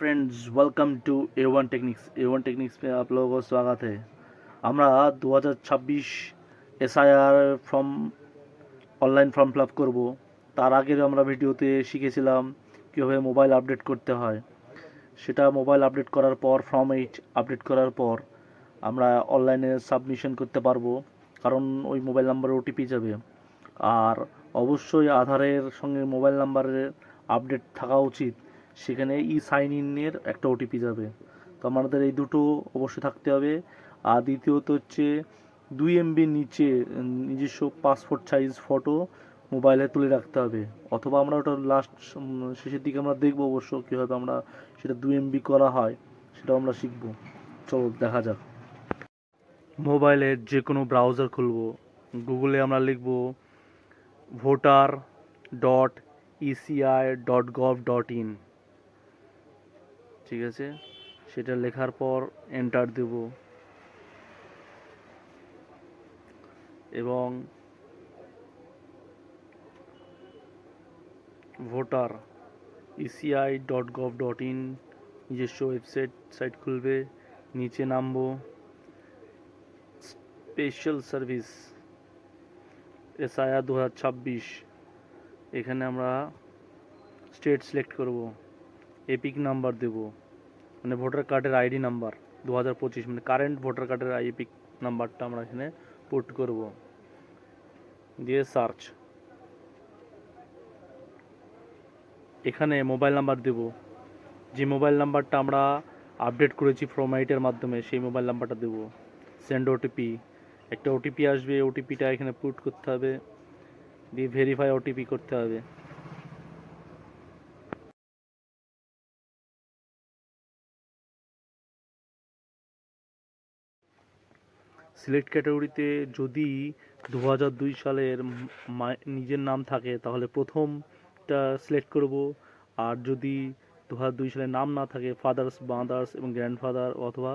friends welcome to A one technics A one technics में आप लोगों को स्वागत है আমরা দু হাজার ছাব্বিশ SIR form online form fill up করবো তার আগের আমরা ভিডিওতে শিখেছিলাম কীভাবে মোবাইল আপডেট করতে হয় সেটা মোবাইল আপডেট করার পর ফর্ম এইট আপডেট করার পর আমরা অনলাইনে সাবমিশন করতে পারবো কারণ ওই মোবাইল নাম্বারে ওটিপি যাবে আর অবশ্যই আধারের সঙ্গে মোবাইল নাম্বারের আপডেট থাকা উচিত সেখানে ই সাইন ইনের একটা ওটিপি যাবে। তো আমাদের এই দুটো অবশ্যই থাকতে হবে। আর দ্বিতীয়ত হচ্ছে দুই এমবির নিচে নিজস্ব পাসপোর্ট সাইজ ফটো মোবাইলে তুলে রাখতে হবে। অথবা আমরা ওটা লাস্ট শেষের দিকে আমরা দেখব অবশ্য কীভাবে আমরা সেটা দুই এমবি করা হয়, সেটাও আমরা শিখব। চলো, দেখা যাক। মোবাইলের যে কোনো ব্রাউজার খুলবো। গুগলে আমরা লিখব voter dot ECI dot gov dot in ঠিক আছে? সেটা লেখার পর এন্টার দেব। এবং voter ECI dot gov dot in নিজস্ব ওয়েবসাইট সাইট খুলবে, নিচে নামবো। স্পেশাল সার্ভিস এসআইআর দু হাজার ছাব্বিশ এখানে আমরা স্টেট সিলেক্ট করব। এপিক নাম্বার দেব। মানে ভোটার কার্ডের আইডি নাম্বার দু হাজার পঁচিশ। মানে কারেন্ট ভোটার কার্ডের এপিক নাম্বারটা আমরা এখানে পুট করব। দিয়ে সার্চ এখানে মোবাইল নাম্বার দেব। যে মোবাইল নাম্বারটা আমরা আপডেট করেছি ফ্রমাইটের মাধ্যমে, সেই মোবাইল নাম্বারটা দেব। সেন্ড ওটিপি একটা ওটিপি আসবে ওটিপিটা এখানে পুট করতে হবে। দিয়ে ভেরিফাই ওটিপি করতে হবে। সিলেক্ট ক্যাটাগরিতে যদি দু হাজার দুই সালের নিজের নাম থাকে, তাহলে প্রথমটা সিলেক্ট করব। আর যদি দু হাজার দুই সালের নাম না থাকে ফাদার্স মাদার্স এবং গ্র্যান্ডফাদার অথবা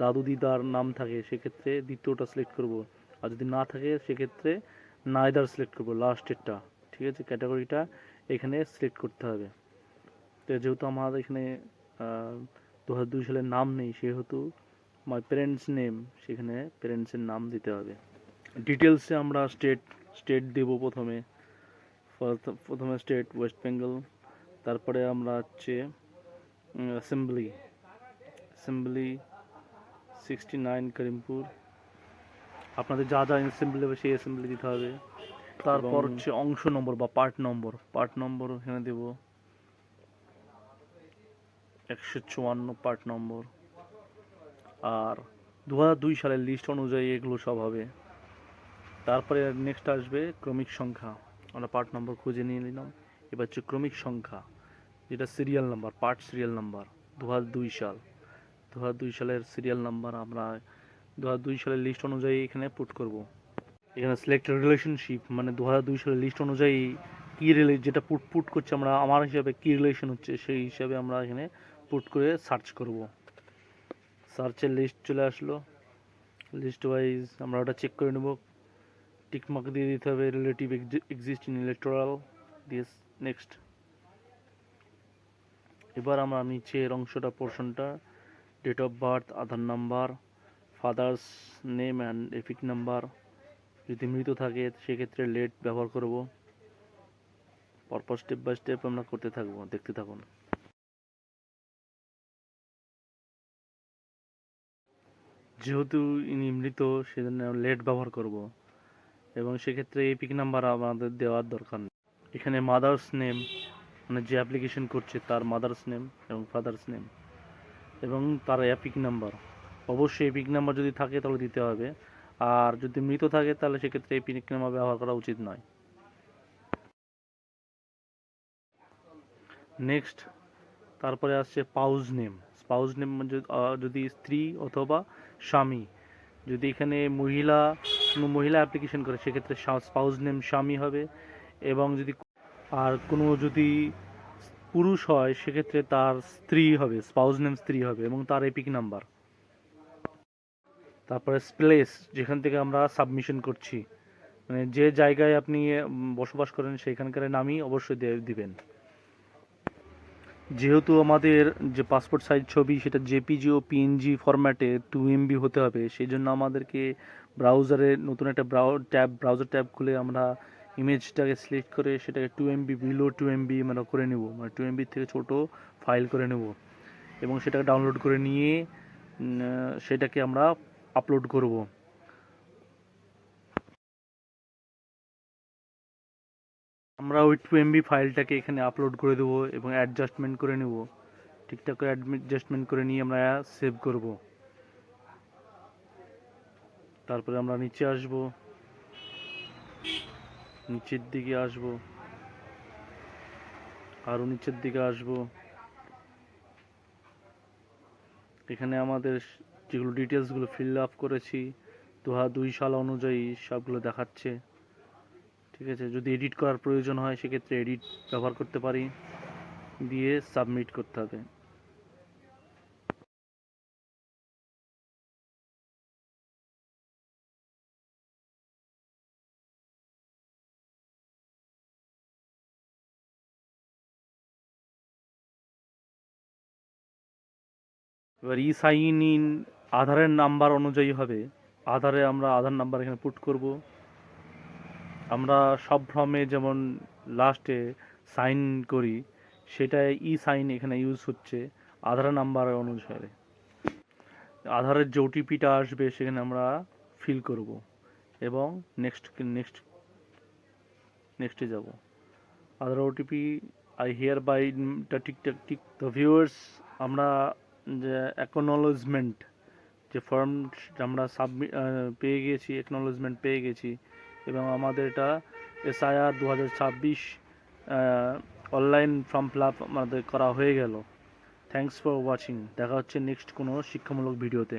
দাদু দিদার নাম থাকে, সেক্ষেত্রে দ্বিতীয়টা সিলেক্ট করব। আর যদি না থাকে, সেক্ষেত্রে নাইদার সিলেক্ট করব লাস্টেরটা ঠিক আছে? ক্যাটাগরিটা এখানে সিলেক্ট করতে হবে। তো যেহেতু আমার এখানে দু হাজার দুই সালের নাম নেই, সেহেতু মাই প্যারেন্টস নেম সেখানে প্যারেন্টসের নাম দিতে হবে। ডিটেলসে আমরা স্টেট স্টেট দেব প্রথমে। প্রথ- প্রথমে স্টেট ওয়েস্ট বেঙ্গল তারপরে আমরা হচ্ছে assembly assembly sixty nine Karimpur আপনাদের যা যা অ্যাসেম্বলি হবে সেই অ্যাসেম্বলি দিতে হবে। তারপর হচ্ছে অংশ নম্বর বা পার্ট নম্বর। পার্ট নম্বর এখানে দেব। একশো চুয়ান্ন পার্ট নম্বর। আর দু দুই সালের লিস্ট অনুযায়ী এগুলো সব হবে। তারপরে নেক্সট আসবে ক্রমিক সংখ্যা। আমরা পার্ট নম্বর খুঁজে নিয়ে নিলাম। এবার হচ্ছে ক্রমিক সংখ্যা। যেটা serial number part serial number দু দুই সাল। দু দুই সালের সিরিয়াল নাম্বার আমরা দু দুই সালের লিস্ট অনুযায়ী এখানে পুট করব। এখানে সিলেক্ট রিলেশনশিপ মানে দু দুই সালের লিস্ট অনুযায়ী কী রিলে যেটা পুট পুট করছে আমরা, আমার হিসাবে কী রিলেশন হচ্ছে সেই হিসাবে আমরা এখানে পুট করে সার্চ করব। সার্চের লিস্ট চলে আসলো। লিস্ট ওয়াইজ আমরা ওটা চেক করে নেব। টিকমার্ক দিয়ে দিতে হবে রিলেটিভ এক্সিস্ট ইন ইলেকটোরাল দিয়ে নেক্সট এবার আমরা নিচের অংশটা পোর্শনটা date of birth Aadhaar number father's name and EPIC number যদি মৃত থাকে, সেক্ষেত্রে লেট ব্যবহার করব। পরপর স্টেপ বাই স্টেপ আমরা করতে থাকব, দেখতে থাকুন। যেহেতু ইনি মৃত, সেজন্য লেট ব্যবহার করব। এবং সেক্ষেত্রে এই পিক নাম্বার আমাদের দেওয়ার দরকার নেই। এখানে মাদার্স নেম মানে যে অ্যাপ্লিকেশন করছে তার মাদার্স নেম এবং ফাদার্স নেম এবং তার এপিক নাম্বার। অবশ্যই এপিক নাম্বার যদি থাকে তাহলে দিতে হবে। আর যদি মৃত থাকে তাহলে সেক্ষেত্রে এপিক নাম্বার ব্যবহার করা উচিত নয়। নেক্সট, তারপরে আসছে পাউজ নেম। স্পাউজ নেম যদি স্ত্রী অথবা স্বামী, যদি এখানে মহিলা, কোনো মহিলা অ্যাপ্লিকেশন করে, সেক্ষেত্রে স্পাউজ নেম স্বামী হবে এবং যদি আর কোনো যদি পুরুষ হয়, সেক্ষেত্রে তার স্ত্রী হবে স্পাউজ নেম স্ত্রী হবে এবং তার এপিক নাম্বার। তারপরে প্লেস যেখান থেকে আমরা সাবমিশন করছি। মানে যে জায়গায় আপনি বসবাস করেন, সেখানকার নামই অবশ্যই দিবেন। যেহেতু আমাদের যে পাসপোর্ট সাইজ ছবি, সেটা জেপিজি ও পিএনজি ফরম্যাটে টু এমবি হতে হবে, সেই জন্য আমাদেরকে ব্রাউজারে নতুন একটা ব্রাউ ট্যাব ব্রাউজার ট্যাব খুলে আমরা ইমেজটাকে সিলেক্ট করে সেটাকে two MB below two MB মানে করে নেব মানে টু এমবি থেকে ছোট ফাইল করে নেব এবং সেটাকে ডাউনলোড করে নিয়ে সেটাকে আমরা আপলোড করব। আমরা ওই টু এমবি ফাইলটাকে এখানে আপলোড করে দেবো এবং অ্যাডজাস্টমেন্ট করে নেব। ঠিকঠাক করে অ্যাডজাস্টমেন্ট করে নিয়ে আমরা সেভ করব। তারপরে আমরা নিচে আসব। নিচের দিকে আসব। আরও নিচের দিকে আসব। এখানে আমাদের যেগুলো ডিটেলসগুলো ফিল আপ করেছি, দু সাল অনুযায়ী সবগুলো দেখাচ্ছে। ঠিক আছে, যদি এডিট করার প্রয়োজন হয়, সেক্ষেত্রে এডিট ব্যবহার করতে পারি, দিয়ে সাবমিট করতে হবে। এবার ই সাইন ইন আধারের নাম্বার অনুযায়ী হবে। আধারে আমরা আধার নাম্বার এখানে পুট করব। আমরা সব ফর্মে যেমন লাস্টে সাইন করি সেটা ই সাইন এখানে ইউজ হচ্ছে, আধার নাম্বার অনুসারে। আধারের যে ওটিপিটা আসবে, সেখানে আমরা ফিল করব এবং নেক্সট নেক্সট নেক্সটে যাব। Aadhaar OTP I here by টা টিকটাক টিক দ্য ভিউয়ার্স আমরা যে অ্যাকনোলজমেন্ট যে ফর্ম আমরা সাবমিট পেয়ে গেছি অ্যাকনোলজমেন্ট পেয়ে গেছি এবং আমাদের এটা এসআইআর দু হাজার ছাব্বিশ অনলাইন ফর্ম ফিল আপ আমাদের করা হয়ে গেল। থ্যাংকস ফর ওয়াচিং দেখা হচ্ছে নেক্সট কোনো শিক্ষামূলক ভিডিওতে।